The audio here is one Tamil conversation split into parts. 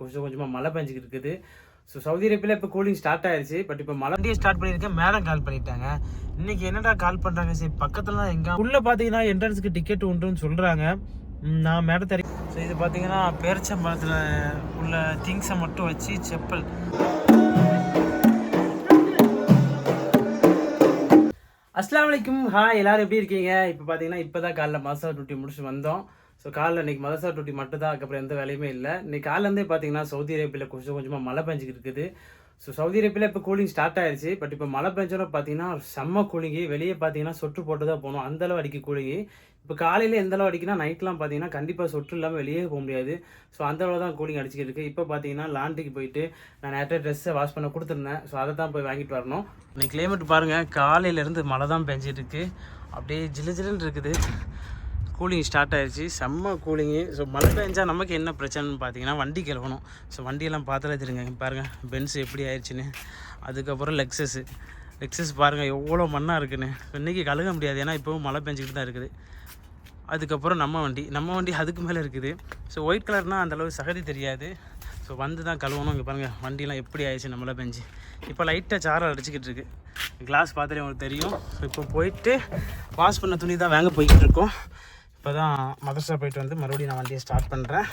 கொஞ்சம் கொஞ்சமாக மழை பெஞ்சிக்கிட்டு இருக்குது. ஸோ சவுதி அரேபியாவில் இப்போ கூலிங் ஸ்டார்ட் ஆயிருச்சு. பட் இப்போ மழை ஸ்டார்ட் பண்ணியிருக்கேன் மேடம் கால் பண்ணிட்டாங்க. இன்னைக்கு என்னடா கால் பண்ணுறாங்க சரி பக்கத்தில் தான் எங்கே உள்ளே பார்த்தீங்கன்னா என்ட்ரன்ஸுக்கு டிக்கெட் உண்டுன்னு சொல்கிறாங்க நான் மேடம் தெரி ஸோ இது பார்த்தீங்கன்னா பேரிச்சம்பழத்தில் உள்ள திங்ஸை மட்டும் வச்சு செப்பல். அஸ்லாம் வலைக்கும். ஹாய் எல்லோரும் எப்படி இருக்கீங்க? இப்போ பார்த்தீங்கன்னா இப்போ தான் காலைல மாதம் டூட்டி முடிச்சு வந்தோம். ஸோ காலைல இன்னைக்கு மதசா டூட்டி மட்டும் தான் அதுக்கப்புறம் எந்த வேலையுமே இல்லை. இன்னைக்கு காலையிலேருந்தே பார்த்தீங்கன்னா சவுதி அரேபியாவில் கொஞ்சம் கொஞ்சமாக மழை பெஞ்சிக்கிட்டு இருக்குது. ஸோ சவுதி அரேபியாவில் இப்போ கூலிங் ஸ்டார்ட் ஆயிடுச்சு பட் இப்போ மழை பெஞ்சோட பார்த்தீங்கன்னா செம்ம கூலிங்கு வெளியே பார்த்தீங்கன்னா சொட்டு போட்டு தான் போகணும். அந்த அளவு அடிக்க கூலிங்கு இப்போ காலையில் எந்த அளவு அடிக்குன்னா நைட்லாம் பார்த்தீங்கன்னா கண்டிப்பாக சொட்டு இல்லாமல் வெளியே போக முடியாது. ஸோ அந்த அளவு தான் கூலிங் அடிச்சிக்கிட்டு இருக்குது இப்போ பார்த்தீங்கன்னா லாண்டுக்கு போயிட்டு நான் நேற்று ட்ரெஸ்ஸை வாஷ் பண்ண கொடுத்துருந்தேன். ஸோ அதை தான் போய் வாங்கிட்டு வரணும். இன்னைக்கு கிளைமேட் பாருங்கள் காலையிலேருந்து மழை தான் பெஞ்சிட்டு இருக்குது அப்படியே ஜில்லு ஜில்லுன்னு இருக்குது. கூலிங் ஸ்டார்ட் ஆயிடுச்சு செம்ம கூலிங்கு ஸோ மழை பெஞ்சால் நமக்கு என்ன பிரச்சனைன்னு பார்த்தீங்கன்னா வண்டி கிளவணும் ஸோ வண்டியெல்லாம் பார்த்தாலே தெரியுங்க. பாருங்கள் பென்ஸ் எப்படி ஆயிடுச்சுன்னு அதுக்கப்புறம் லெக்ஸஸ் லெக்ஸஸ் பாருங்கள் எவ்வளோ மண்ணாக இருக்குன்னு. இன்றைக்கி கழுக முடியாது. ஏன்னா இப்போவும் மழை பெஞ்சிக்கிட்டு தான் இருக்குது. அதுக்கப்புறம் நம்ம வண்டி. நம்ம வண்டி அதுக்கு மேலே இருக்குது. ஸோ ஒயிட் கலர்னால் அந்தளவு சகதி தெரியாது. ஸோ வந்து தான் கழுவணும். இங்கே பாருங்கள் வண்டிலாம் எப்படி ஆயிடுச்சு மழை பெஞ்சு. இப்போ லைட்டாக சாரம் அடிச்சுக்கிட்டு இருக்கு. கிளாஸ் பார்த்துட்டு உங்களுக்கு தெரியும். இப்போ போயிட்டு வாஷ் பண்ண துணி தான் வாங்க போய்கிட்டு இருக்கோம். இப்போ தான் மதர்சா போயிட்டு வந்து மறுபடியும் நான் வண்டியை ஸ்டார்ட் பண்ணுறேன்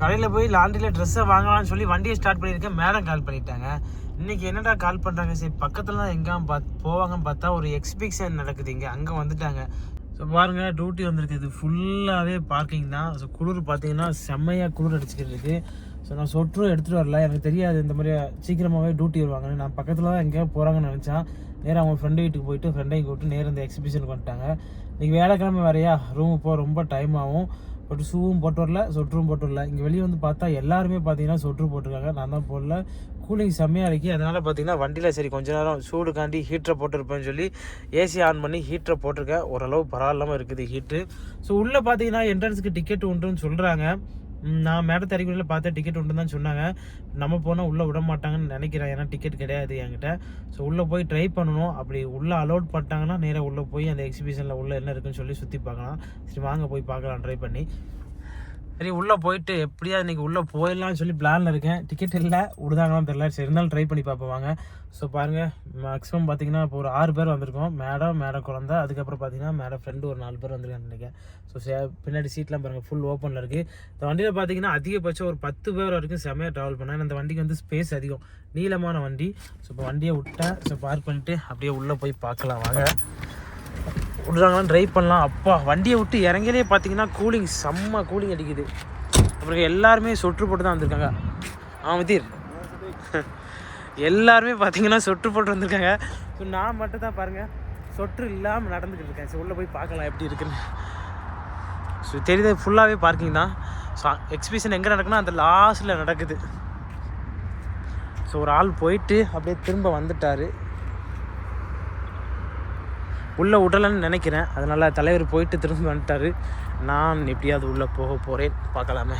கடையில் போய் லாண்ட்ரியில் ட்ரெஸ்ஸை வாங்கலாம்னு சொல்லி வண்டியை ஸ்டார்ட் பண்ணியிருக்கேன். மேடம் கால் பண்ணிட்டாங்க. இன்றைக்கி என்னடா கால் பண்ணுறாங்க சரி பக்கத்தில் தான் எங்கே பாத் போவாங்கன்னு பார்த்தா ஒரு எக்ஸிபிஷன் நடக்குது இங்கே. அங்கே வந்துட்டாங்க. ஸோ பாருங்க டியூட்டி வந்திருக்குது ஃபுல்லாகவே பார்க்கிங் தான். ஸோ குளிர் பார்த்தீங்கன்னா செம்மையாக குளிர் அடிச்சுக்கிட்டு இருக்குது ஸோ நான் சொற்றும் எடுத்துகிட்டு வரல. எனக்கு தெரியாது இந்த மாதிரி சீக்கிரமாகவே டியூட்டி வருவாங்கன்னு. நான் பக்கத்தில் தான் எங்கேயோ போகிறாங்கன்னு நினச்சேன். நேராக அவங்க ஃப்ரெண்டு வீட்டுக்கு போயிட்டு ஃப்ரெண்டையும் கூப்பிட்டு நேரம் இந்த எக்ஸிபிஷனுக்கு வந்துட்டாங்க. இன்றைக்கி வேலைக்கிழமை வேறையா ரூமுக்கு போக ரொம்ப டைம் ஆகும். பட் ஷூவும் போட்டு வரல சொட்டரும் போட்டு வரல இங்கே வெளியே வந்து பார்த்தா எல்லாருமே பார்த்தீங்கன்னா சொட்ரு போட்டிருக்காங்க. நான் தான் போடல. கூலிங் செம்மையாக இருக்கு. அதனால் பார்த்தீங்கன்னா வண்டியில் சரி கொஞ்ச நேரம் சூடுக்காண்டி ஹீட்டரை போட்டிருப்பேன்னு சொல்லி ஏசி ஆன் பண்ணி ஹீட்டரை போட்டிருக்கேன். ஓரளவு பரவாயில்லாமல் இருக்குது ஹீட்டு ஸோ உள்ளே பார்த்தீங்கன்னா என்ட்ரன்ஸுக்கு டிக்கெட் உண்டுன்னு சொல்கிறாங்க நான் மேட அறிகுறியில் பார்த்தா டிக்கெட் உண்டு தான் சொன்னாங்க. நம்ம போனால் உள்ளே விட மாட்டாங்கன்னு நினைக்கிறேன். ஏன்னா டிக்கெட் கிடையாது என்கிட்ட. ஸோ உள்ளே போய் ட்ரை பண்ணணும். அப்படி உள்ளே அலோட் பண்ணிட்டாங்கன்னா நேராக உள்ளே போய் அந்த எக்ஸிபிஷனில் உள்ளே என்ன இருக்குன்னு சொல்லி சுற்றி பார்க்கலாம். சரி வாங்க போய் பார்க்கலாம் ட்ரை பண்ணி. சரி உள்ளே போயிட்டு எப்படியா இன்றைக்கி உள்ளே போயிடலாம்னு சொல்லி பிளானில் இருக்கேன். டிக்கெட் இல்லை விடுதாங்களான்னு தெரியல. சரி இருந்தாலும் ட்ரை பண்ணி பார்ப்போம் வாங்க. ஸோ பாருங்கள் மேக்ஸிமம் பார்த்தீங்கன்னா இப்போ ஒரு ஆறு பேர் வந்திருக்கோம். மேடம் மேடம் குழந்த. அதுக்கப்புறம் பார்த்தீங்கன்னா மேடம் ஃப்ரெண்டு ஒரு நாலு பேர் வந்திருக்காங்க நினைக்கிறேன். ஸோ சே பின்னாடி சீட்லாம் பாருங்கள் ஃபுல் ஓப்பனில் இருக்குது இந்த வண்டியில் பார்த்தீங்கன்னா அதிகபட்சம் ஒரு பத்து பேர் வரைக்கும் செமையாக ட்ராவல் பண்ணேன் அந்த வண்டிக்கு வந்து ஸ்பேஸ் அதிகம். நீளமான வண்டி. ஸோ இப்போ வண்டியை விட்டேன் ஸோ பார்க் பண்ணிட்டு அப்படியே உள்ளே போய் பார்க்கலாம். வாங்க. விட்றாங்களான்னு ட்ரை பண்ணலாம். அப்பா வண்டியை விட்டு இறங்கிலே பார்த்தீங்கன்னா கூலிங் செம்ம கூலிங் அடிக்குது. அப்புறம் எல்லாருமே சொட்டு போட்டு தான் வந்திருக்காங்க. ஆ மதீர் எல்லாருமே பார்த்தீங்கன்னா சொட்டு போட்டு வந்திருக்காங்க. ஸோ நான் மட்டும் தான் பாருங்கள் சொட்டு இல்லாமல் நடந்துக்கிட்டு இருக்கேன். ஸோ உள்ளே போய் பார்க்கலாம் எப்படி இருக்குன்னு. ஸோ தெரியுது ஃபுல்லாகவே பார்க்கிங் தான். ஸோ எக்ஸிபிஷன் எங்கே நடக்குன்னா அந்த லாஸ்ட்டில் நடக்குது. ஸோ ஒரு ஆள் போயிட்டு அப்படியே திரும்ப வந்துட்டார். உள்ளே விடலன்னு நினைக்கிறேன். அதனால் தலைவர் போயிட்டு திரும்ப வந்துட்டார். நான் எப்படியாவது உள்ளே போக போகிறேன் பார்க்கலாமே.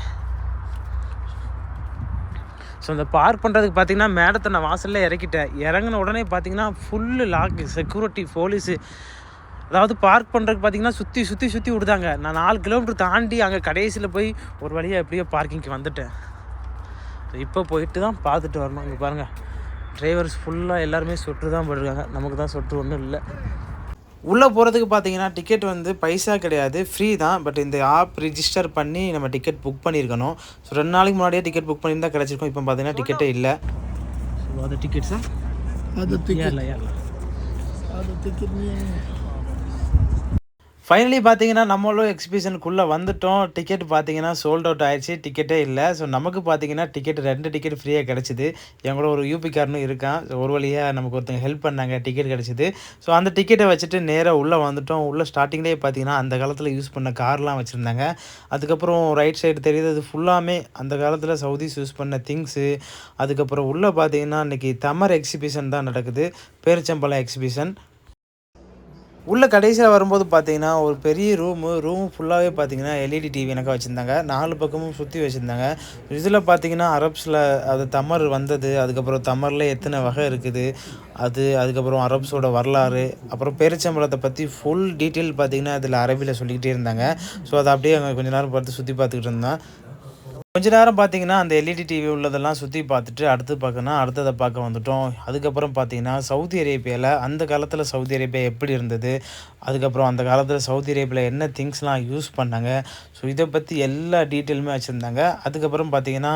ஸோ இந்த பார்க் பண்ணுறதுக்கு பார்த்தீங்கன்னா மேடத்தை நான் வாசலில் இறக்கிட்டேன். இறங்கின உடனே பார்த்தீங்கன்னா ஃபுல்லு லாக்கு செக்யூரிட்டி போலீஸு அதாவது பார்க் பண்ணுறதுக்கு பார்த்தீங்கன்னா சுற்றி சுற்றி சுற்றி விடுதாங்க. நான் நாலு கிலோமீட்டர் தாண்டி அங்கே கடைசியில் போய் ஒரு வழியாக எப்படியோ பார்க்கிங்க்கு வந்துட்டேன். இப்போ போயிட்டு தான் பார்த்துட்டு வரணும். இங்கே பாருங்கள் டிரைவர்ஸ் ஃபுல்லாக எல்லாருமே சொட்டு தான் போட்டிருக்காங்க நமக்கு தான் சொட்டு ஒன்றும் இல்லை. உள்ளே போகிறதுக்கு பார்த்தீங்கன்னா டிக்கெட் வந்து பைசா கிடையாது. ஃப்ரீ தான். பட் இந்த ஆப் ரிஜிஸ்டர் பண்ணி நம்ம டிக்கெட் புக் பண்ணியிருக்கணும். ஸோ ரெண்டு நாளைக்கு முன்னாடியே டிக்கெட் புக் பண்ணியிருந்தா கிடச்சிருக்கோம். இப்போ பார்த்தீங்கன்னா டிக்கெட்டே இல்லை. அது டிக்கெட் அது டிக்கெட் இல்லை அது டிக்கெட் ஃபைனலி பார்த்தீங்கன்னா நம்மளும் எக்ஸிபிஷனுக்குள்ளே வந்துட்டோம். டிக்கெட் பார்த்தீங்கன்னா சோல்ட் அவுட் ஆயிடுச்சு. டிக்கெட்டே இல்லை. ஸோ நமக்கு பார்த்தீங்கன்னா டிக்கெட் ரெண்டு டிக்கெட் ஃப்ரீயாக கிடச்சிது. எங்களோட ஒரு யூபிக்காரனும் இருக்கான். ஸோ ஒரு வழியாக நமக்கு ஒருத்தங்க ஹெல்ப் பண்ணாங்க. டிக்கெட் கிடச்சிது. ஸோ அந்த டிக்கெட்டை வச்சுட்டு நேராக உள்ளே வந்துட்டோம். உள்ளே ஸ்டார்டிங்லேயே பார்த்தீங்கன்னா அந்த காலத்தில் யூஸ் பண்ண கார்லாம் வச்சுருந்தாங்க. அதுக்கப்புறம் ரைட் சைடு தெரியுது. அது ஃபுல்லாமே அந்த காலத்தில் சவுதிஸ் யூஸ் பண்ண திங்ஸு அதுக்கப்புறம் உள்ளே பார்த்தீங்கன்னா இன்றைக்கி தமர் எக்ஸிபிஷன் தான் நடக்குது. பேரிச்சம்பழம் எக்ஸிபிஷன் உள்ள கடைசியில் வரும்போது பார்த்தீங்கன்னா ஒரு பெரிய ரூமு ரூம் ஃபுல்லாகவே பார்த்தீங்கன்னா எல்இடி டிவி எனக்கு வச்சுருந்தாங்க. நாலு பக்கமும் சுற்றி வச்சுருந்தாங்க. இதில் பார்த்தீங்கன்னா அரப்ஸில் அது தமர் வந்தது. அதுக்கப்புறம் தமரில் எத்தனை வகை இருக்குது? அது அதுக்கப்புறம் அரப்ஸோட வரலாறு அப்புறம் பேரிச்சம்பளத்தை பற்றி ஃபுல் டீட்டெயில் பார்த்தீங்கன்னா அதில் அரபியில் சொல்லிக்கிட்டே இருந்தாங்க. ஸோ அதை அப்படியே அங்கே கொஞ்ச நேரம் பார்த்து சுற்றி பார்த்துக்கிட்டு இருந்தேன் கொஞ்ச நேரம் பார்த்தீங்கன்னா அந்த எல்இடி டிவி உள்ளதெல்லாம் சுற்றி பார்த்துட்டு அடுத்து பார்க்கணும் அடுத்ததை பார்க்க வந்துட்டோம். அதுக்கப்புறம் பார்த்தீங்கன்னா சவுதி அரேபியாவில் அந்த காலத்தில் சவுதி அரேபியா எப்படி இருந்தது? அதுக்கப்புறம் அந்த காலத்தில் சவுதி அரேபியாவில் என்ன திங்ஸ்லாம் யூஸ் பண்ணாங்க? ஸோ இதை பற்றி எல்லா டீட்டெயிலுமே வச்சுருந்தாங்க. அதுக்கப்புறம் பார்த்தீங்கன்னா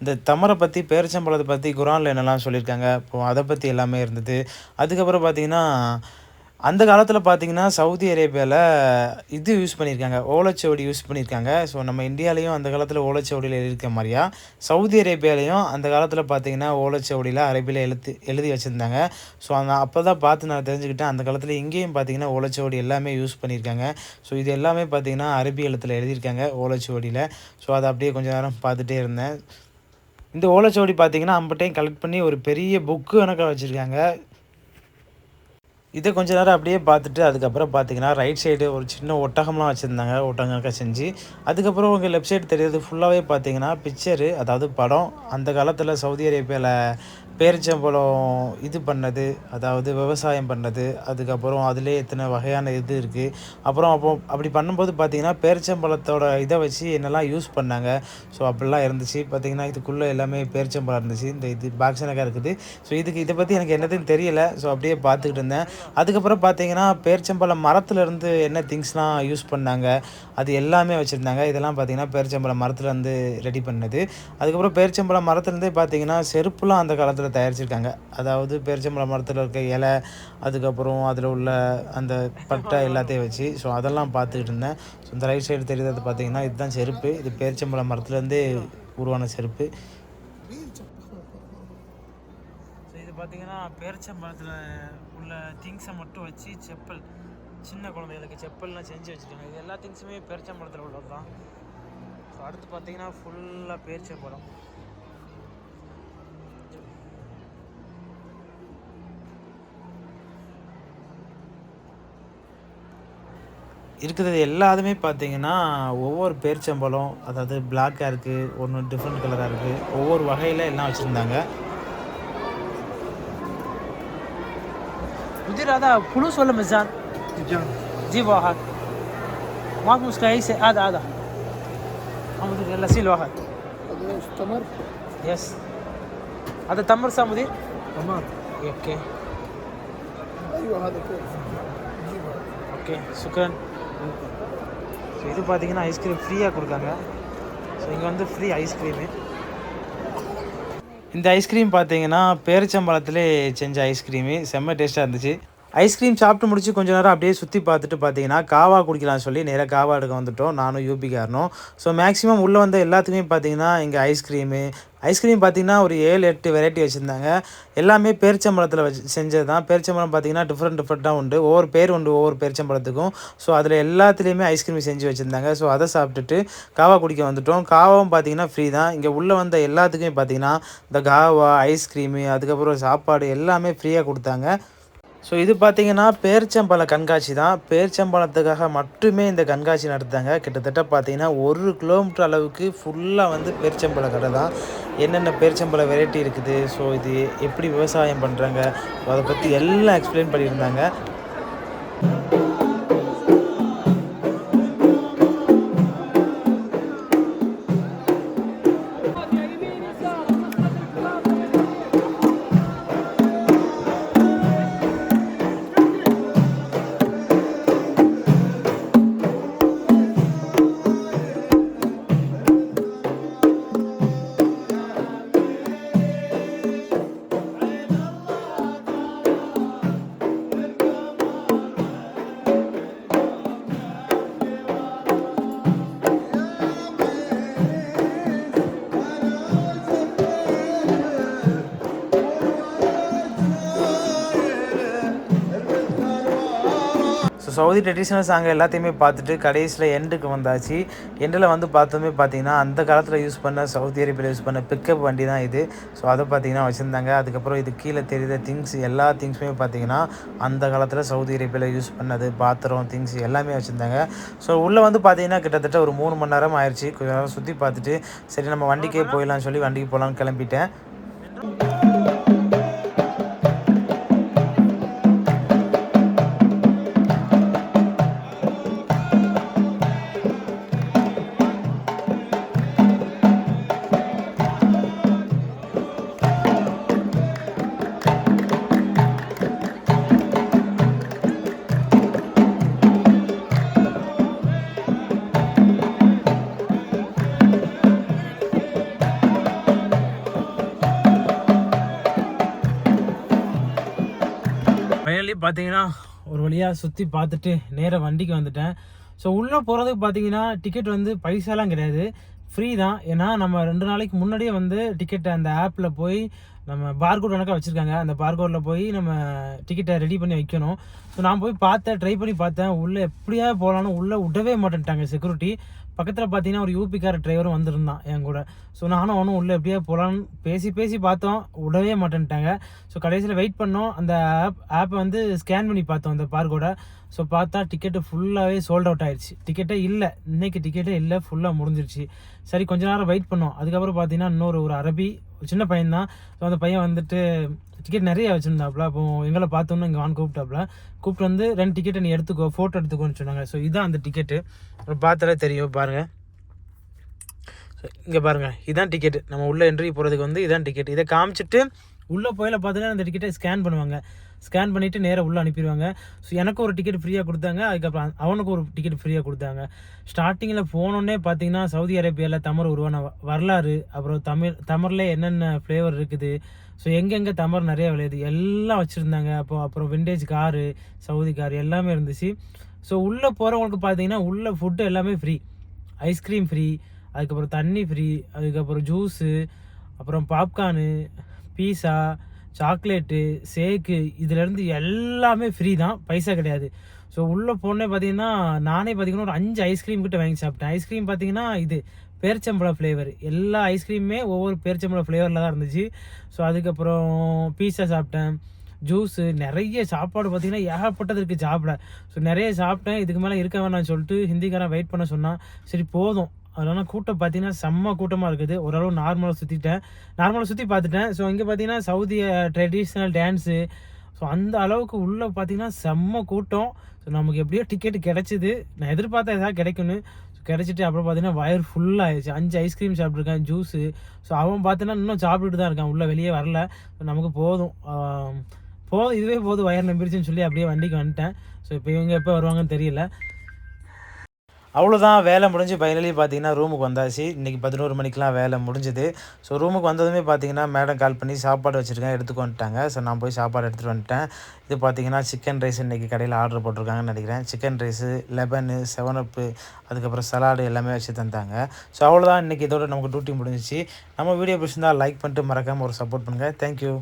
இந்த தமரை பற்றி பேரிச்சம்பழத்தை பற்றி குரானில் என்னெல்லாம் சொல்லியிருக்காங்க? இப்போ அதை பற்றி எல்லாமே இருந்தது. அதுக்கப்புறம் பார்த்தீங்கன்னா அந்த காலத்தில் பார்த்தீங்கன்னா சவுதி அரேபியாவில் இது யூஸ் பண்ணியிருக்காங்க. ஓலைச்சுவடி யூஸ் பண்ணியிருக்காங்க. ஸோ நம்ம இந்தியாவிலையும் அந்த காலத்தில் ஓலைச்சுவடியில் எழுதியிருக்க மாதிரியா சவுதி அரேபியாலையும் அந்த காலத்தில் பார்த்தீங்கன்னா ஓலைச்சுவடியில் அரேபியில் எழுத்து எழுதி வச்சுருந்தாங்க. ஸோ அந்த அப்போ தான் பார்த்து நான் தெரிஞ்சுக்கிட்டேன். அந்த காலத்தில் இங்கேயும் பார்த்தீங்கன்னா ஓலைச்சுவடி எல்லாமே யூஸ் பண்ணியிருக்காங்க. ஸோ இது எல்லாமே பார்த்தீங்கன்னா அரபி எழுத்தில் எழுதியிருக்காங்க ஓலைச்சுவடியில். ஸோ அதை அப்படியே கொஞ்ச நேரம் பார்த்துட்டே இருந்தேன். இந்த ஓலைச்சுவடி பார்த்தீங்கன்னா அம்பட்டையும் கலெக்ட் பண்ணி ஒரு பெரிய புக்கு கணக்காக வச்சுருக்காங்க. இதை கொஞ்ச நேரம் அப்படியே பார்த்துட்டு அதுக்கப்புறம் பார்த்தீங்கன்னா ரைட் சைடு ஒரு சின்ன ஒட்டகம்லாம் வச்சுருந்தாங்க ஒட்டகங்கக்கா செஞ்சு அதுக்கப்புறம் உங்கள் லெஃப்ட் சைடு தெரியுது ஃபுல்லாகவே பார்த்தீங்கன்னா பிக்சரு அதாவது படம். அந்த காலத்தில் சவுதி அரேபியாவில் பேரிச்சம்பழம் இது பண்ணது அதாவது விவசாயம் பண்ணது அதுக்கப்புறம் அதிலே எத்தனை வகையான இது இருக்குது அப்புறம் அப்போ அப்படி பண்ணும்போது பார்த்திங்கன்னா பேரிச்சம்பழத்தோட இதை வச்சு என்னெல்லாம் யூஸ் பண்ணாங்க. ஸோ அப்படிலாம் இருந்துச்சு. பார்த்தீங்கன்னா இதுக்குள்ளே எல்லாமே பேரிச்சம்பழம் இருந்துச்சு. இந்த இது பாக்ஸ் எனக்காக இருக்குது. ஸோ இதுக்கு இதை பற்றி எனக்கு என்னதுன்னு தெரியல. ஸோ அப்படியே பார்த்துக்கிட்டு இருந்தேன். அதுக்கப்புறம் பார்த்தீங்கன்னா பேரிச்சம்பழம் மரத்துலேருந்து என்ன திங்ஸ்லாம் யூஸ் பண்ணாங்க அது எல்லாமே வச்சுருந்தாங்க. இதெல்லாம் பார்த்தீங்கன்னா பேரிச்சம்பழம் மரத்துலேருந்து ரெடி பண்ணது. அதுக்கப்புறம் பேரிச்சம்பழம் மரத்துலேருந்தே பார்த்தீங்கன்னா செருப்புலாம் அந்த காலத்தில் தயாரிச்சிருக்காங்க. அதாவது பேரிச்சம்பழம் மரத்தில் இருக்க இலை அதுக்கப்புறம் அதில் உள்ள அந்த பட்டை எல்லாத்தையும் வச்சு ஸோ அதெல்லாம் பார்த்துக்கிட்டு இருந்தேன். ஸோ இந்த ரைட் சைடு தெரியுறது பார்த்தீங்கன்னா இதுதான் செருப்பு. இது பேரிச்சம்பழ மரத்துலேருந்தே உருவான செருப்பு. ஸோ இது பார்த்தீங்கன்னா பேரிச்சம்பழத்தில் உள்ள திங்ஸை மட்டும் வச்சு செப்பல் சின்ன குழந்தைகளுக்கு செப்பல்லாம் செஞ்சு வச்சுருக்காங்க. இது எல்லா திங்ஸுமே பேரிச்சம்பழத்தில் உள்ளது தான் ஸோ அடுத்து பார்த்தீங்கன்னா ஃபுல்லாக பேரிச்சம்பழம். இருக்கிறது எல்லாதுமே பார்த்தீங்கன்னா ஒவ்வொரு பேரிச்சம்பழம் அதாவது பிளாக்காக இருக்குது ஒன்று டிஃப்ரெண்ட் கலராக இருக்குது ஒவ்வொரு வகையில் எல்லாம் வச்சுருந்தாங்க. குஜராதா புழு சொல்ல மிசான் ஜி வாஹாத் மாக்கு முஸ்காய் சே ஆதா ஆதா அமுது லசீல் வாஹாத் தமர். எஸ் அது தமர் சாமுதிர் ஓகே ஓகே சுக்ரன் ஸோ இது பார்த்தீங்கன்னா ஐஸ்கிரீம் ஃப்ரீயாக கொடுக்காங்க. ஸோ இங்கே வந்து ஃப்ரீ ஐஸ்கிரீமு இந்த ஐஸ்கிரீம் பார்த்தீங்கன்னா பேரிச்சம்பழத்துலேயே செஞ்ச ஐஸ்கிரீமு செம்ம டேஸ்ட்டாக இருந்துச்சு. ஐஸ்கிரீம் சாப்பிட்டு முடிச்சு கொஞ்ச நேரம் அப்படியே சுற்றி பார்த்துட்டு பார்த்தீங்கன்னா காவா குடிக்கலாம்னு சொல்லி நேராக காவா எடுக்க வந்துட்டோம். நானும் யூபிக்காரனும் ஸோ மேக்ஸிமம் உள்ளே வந்த எல்லாத்துக்குமே பார்த்தீங்கன்னா இங்கே ஐஸ்கிரீமு ஐஸ்கிரீம் பார்த்தீங்கன்னா ஒரு ஏழு எட்டு வெரைட்டி வச்சுருந்தாங்க. எல்லாமே பேரிச்சம்பழத்தில் வச்சு செஞ்சது தான் பேரிச்சம்பழம் பார்த்தீங்கன்னா டிஃப்ரெண்ட் டிஃப்ரெண்ட்டாக உண்டு. ஒவ்வொரு பேர் உண்டு ஒவ்வொரு பேரிச்சம்பழத்துக்கும். ஸோ அதில் எல்லாத்துலேயுமே ஐஸ்கிரீம் செஞ்சு வச்சுருந்தாங்க. ஸோ அதை சாப்பிட்டுட்டு காவா குடிக்க வந்துட்டோம். காவாவும் பார்த்தீங்கன்னா ஃப்ரீ தான். இங்கே உள்ளே வந்த எல்லாத்துக்குமே பார்த்தீங்கன்னா இந்த காவா ஐஸ்கிரீமு அதுக்கப்புறம் சாப்பாடு எல்லாமே ஃப்ரீயாக கொடுத்தாங்க. ஸோ இது பார்த்தீங்கன்னா பேர்ச்சம்பழ கண்காட்சி தான். பேரிச்சம்பழத்துக்காக மட்டுமே இந்த கண்காட்சி நடத்தாங்க கிட்டத்தட்ட பார்த்தீங்கன்னா ஒரு கிலோமீட்டர் அளவுக்கு ஃபுல்லாக வந்து பேர்ச்சம்பழ கடை தான். என்னென்ன பேர்ச்சம்பழ வெரைட்டி இருக்குது? ஸோ இது எப்படி விவசாயம் பண்ணுறாங்க அதை பற்றி எல்லாம் எக்ஸ்பிளைன் பண்ணியிருந்தாங்க. சவுதி ட்ரெடிஷ்னல் சாங் எல்லாத்தையுமே பார்த்துட்டு கடைசியில் எண்டுக்கு வந்தாச்சு. எண்டில் வந்து பார்த்தோமே பார்த்தீங்கன்னா அந்த காலத்தில் யூஸ் பண்ண சவுதி அரேபியாவில் யூஸ் பண்ண பிக்கப் வண்டி தான் இது. ஸோ அதை பார்த்தீங்கன்னா வச்சுருந்தாங்க. அதுக்கப்புறம் இது கீழே தெரியுற திங்ஸ் எல்லா திங்ஸுமே பார்த்தீங்கன்னா அந்த காலத்தில் சவுதி அரேபியாவில் யூஸ் பண்ணது பாத்திரம் திங்ஸ் எல்லாமே வச்சுருந்தாங்க. ஸோ உள்ளே வந்து பார்த்தீங்கன்னா கிட்டத்தட்ட ஒரு மூணு மணி நேரம் ஆயிடுச்சு கொஞ்ச நேரம் சுற்றி பார்த்துட்டு சரி நம்ம வண்டிக்கே போயிடலாம்னு சொல்லி வண்டிக்கு போகலான்னு கிளம்பிட்டேன். ஃபைனலி பார்த்தீங்கன்னா ஒரு வழியாக சுற்றி பார்த்துட்டு நேராக வண்டிக்கு வந்துட்டேன். ஸோ உள்ளே போகிறதுக்கு பார்த்தீங்கன்னா டிக்கெட் வந்து பைசாலாம் கிடையாது. ஃப்ரீ தான். ஏன்னா நம்ம ரெண்டு நாளைக்கு முன்னாடியே வந்து டிக்கெட்டை அந்த ஆப்பில் போய் நம்ம பார்கோட் கணக்காக வச்சுருக்காங்க. அந்த பார்கோடில் போய் நம்ம டிக்கெட்டை ரெடி பண்ணி வைக்கணும். ஸோ நான் போய் பார்த்தேன் ட்ரை பண்ணி பார்த்தேன். உள்ளே எப்படியா போகலான்னு உள்ளே விடவே மாட்டேன்ட்டாங்க செக்யூரிட்டி பக்கத்தில் பார்த்தீங்கன்னா ஒரு யூபிக்கார டிரைவரும் வந்திருந்தான் என் கூட. ஸோ நானும் அவனும் உள்ளே எப்படியா போகலான்னு பேசி பேசி பார்த்தோம். விடவே மாட்டேன்ட்டாங்க. ஸோ கடைசியில் வெயிட் பண்ணோம். அந்த ஆப் ஆப்பை வந்து ஸ்கேன் பண்ணி பார்த்தோம் அந்த பார்கோட ஸோ பார்த்தா டிக்கெட்டு ஃபுல்லாகவே சோல்ட் அவுட் ஆயிடுச்சு டிக்கெட்டே இல்லை. இன்றைக்கி டிக்கெட்டே இல்லை. ஃபுல்லாக முடிஞ்சிருச்சு. சரி கொஞ்ச நேரம் வெயிட் பண்ணோம். அதுக்கப்புறம் பார்த்தீங்கன்னா இன்னொரு ஒரு அரபி சின்ன பையன் தான் ஸோ அந்த பையன் வந்துட்டு டிக்கெட் நிறைய வச்சுருந்தாப்புல அப்போ எங்களை பார்த்தோன்னு இங்கே வான் கூப்பிட்டாப்புல கூப்பிட்டு வந்து ரெண்டு டிக்கெட்டை நீ எடுத்துக்கோ ஃபோட்டோ எடுத்துக்கோன்னு சொன்னாங்க. ஸோ இதுதான் அந்த டிக்கெட்டு பார்த்தாலே தெரியும். பாருங்கள் இங்கே பாருங்கள் இதுதான் டிக்கெட்டு நம்ம உள்ளே என்ட்ரி போகிறதுக்கு வந்து இதான் டிக்கெட் இதை காமிச்சிட்டு உள்ளே போயில பார்த்தீங்கன்னா அந்த டிக்கெட்டை ஸ்கேன் பண்ணுவாங்க. ஸ்கேன் பண்ணிவிட்டு நேராக உள்ளே அனுப்பிடுவாங்க. ஸோ எனக்கு ஒரு டிக்கெட் ஃப்ரீயாக கொடுத்தாங்க. அதுக்கப்புறம் அவனுக்கு ஒரு டிக்கெட் ஃப்ரீயாக கொடுத்தாங்க. ஸ்டார்டிங்கில் போனோடனே பார்த்தீங்கன்னா சவுதி அரேபியாவில் தமிழ் உருவான வரலாறு அப்புறம் தமிழ் தமிழில் என்னென்ன ஃப்ளேவர் இருக்குது? ஸோ எங்கெங்கே தமிழ் நிறைய விளையுது? எல்லாம் வச்சுருந்தாங்க. அப்போ அப்புறம் விண்டேஜ் காரு சவுதி கார் எல்லாமே இருந்துச்சு. ஸோ உள்ளே போகிறவங்களுக்கு பார்த்தீங்கன்னா உள்ளே ஃபுட்டு எல்லாமே ஃப்ரீ ஐஸ்கிரீம் ஃப்ரீ அதுக்கப்புறம் தண்ணி ஃப்ரீ அதுக்கப்புறம் ஜூஸு அப்புறம் பாப்கார்னு பீஸா சாக்லேட்டு ஷேக்கு இதுலேருந்து எல்லாமே ஃப்ரீ தான். பைசா கிடையாது. ஸோ உள்ளே போனே பார்த்தீங்கன்னா நானே பார்த்தீங்கன்னா ஒரு அஞ்சு ஐஸ்கிரீம் கிட்ட வாங்கி சாப்பிட்டேன். ஐஸ்கிரீம் பார்த்தீங்கன்னா இது பேரிச்சம்பழம் ஃப்ளேவர் எல்லா ஐஸ்கிரீமுமே ஒவ்வொரு பேரிச்சம்பழம் ஃப்ளேவரில் தான் இருந்துச்சு. ஸோ அதுக்கப்புறம் பீஸா சாப்பிட்டேன். ஜூஸு நிறைய சாப்பாடு பார்த்தீங்கன்னா ஏகப்பட்டது இருக்குது சாப்பிட. ஸோ நிறைய சாப்பிட்டேன். இதுக்கு மேலே இருக்க வேணாம்னு சொல்லிட்டு ஹிந்திக்காரன் வெயிட் பண்ண சொன்னான். சரி போதும். அதனால் கூட்டம் பார்த்தீங்கன்னா செம்ம கூட்டமாக இருக்குது. ஓரளவு நார்மலாக சுற்றிட்டேன் நார்மலாக சுற்றி பார்த்துட்டேன் ஸோ இங்கே பார்த்தீங்கன்னா Saudi traditional uh, dance so அந்த அளவுக்கு உள்ளே பார்த்தீங்கன்னா செம்ம கூட்டம். ஸோ நமக்கு எப்படியோ டிக்கெட் கிடச்சிது. நான் எதிர்பார்த்தேன் ஏதாவது கிடைக்கணும் ஸோ கிடச்சிட்டு அப்புறம் பார்த்தீங்கன்னா வயர் ஃபுல்லாகிடுச்சு அஞ்சு ஐஸ்கிரீம் சாப்பிட்ருக்கேன் ஜூஸு ஸோ அவன் பார்த்தீங்கன்னா இன்னும் சாப்பிட்டுட்டு தான் இருக்கான். உள்ளே வெளியே வரல. ஸோ நமக்கு போதும். போதும் இதுவே போதும். வயர் நம்பிடுச்சுன்னு சொல்லி அப்படியே வண்டிக்கு வந்துட்டேன். ஸோ இப்போ இவங்க எப்போ வருவாங்கன்னு தெரியல. அவ்வளோதான் வேலை முடிஞ்சு ஃபைனலி பார்த்தீங்கன்னா ரூமுக்கு வந்தாச்சு. இன்றைக்கி பதினோரு மணிக்கெலாம் வேலை முடிஞ்சுது. ஸோ ரூமுக்கு வந்ததுமே பார்த்தீங்கன்னா மேடம் கால் பண்ணி சாப்பாடு வச்சுருக்கேன் எடுத்துக்கு வந்துட்டாங்க. ஸோ நான் போய் சாப்பாடு எடுத்துகிட்டு வந்துட்டேன். இது பார்த்தீங்கன்னா சிக்கன் ரைஸ் இன்றைக்கி கடையில் ஆர்டர் போட்டிருக்காங்கன்னு நினைக்கிறேன். சிக்கன் ரைஸு லெபனு செவனப்பு அதுக்கப்புறம் சலாடு எல்லாமே வச்சு தந்தாங்க. ஸோ அவ்வளோதான் இன்றைக்கி இதோட நமக்கு டியூட்டி முடிஞ்சிச்சு. நம்ம வீடியோ பிடிச்சிருந்தால் லைக் பண்ணிட்டு மறக்காமல் ஒரு சப்போர்ட் பண்ணுங்கள் தேங்க்யூ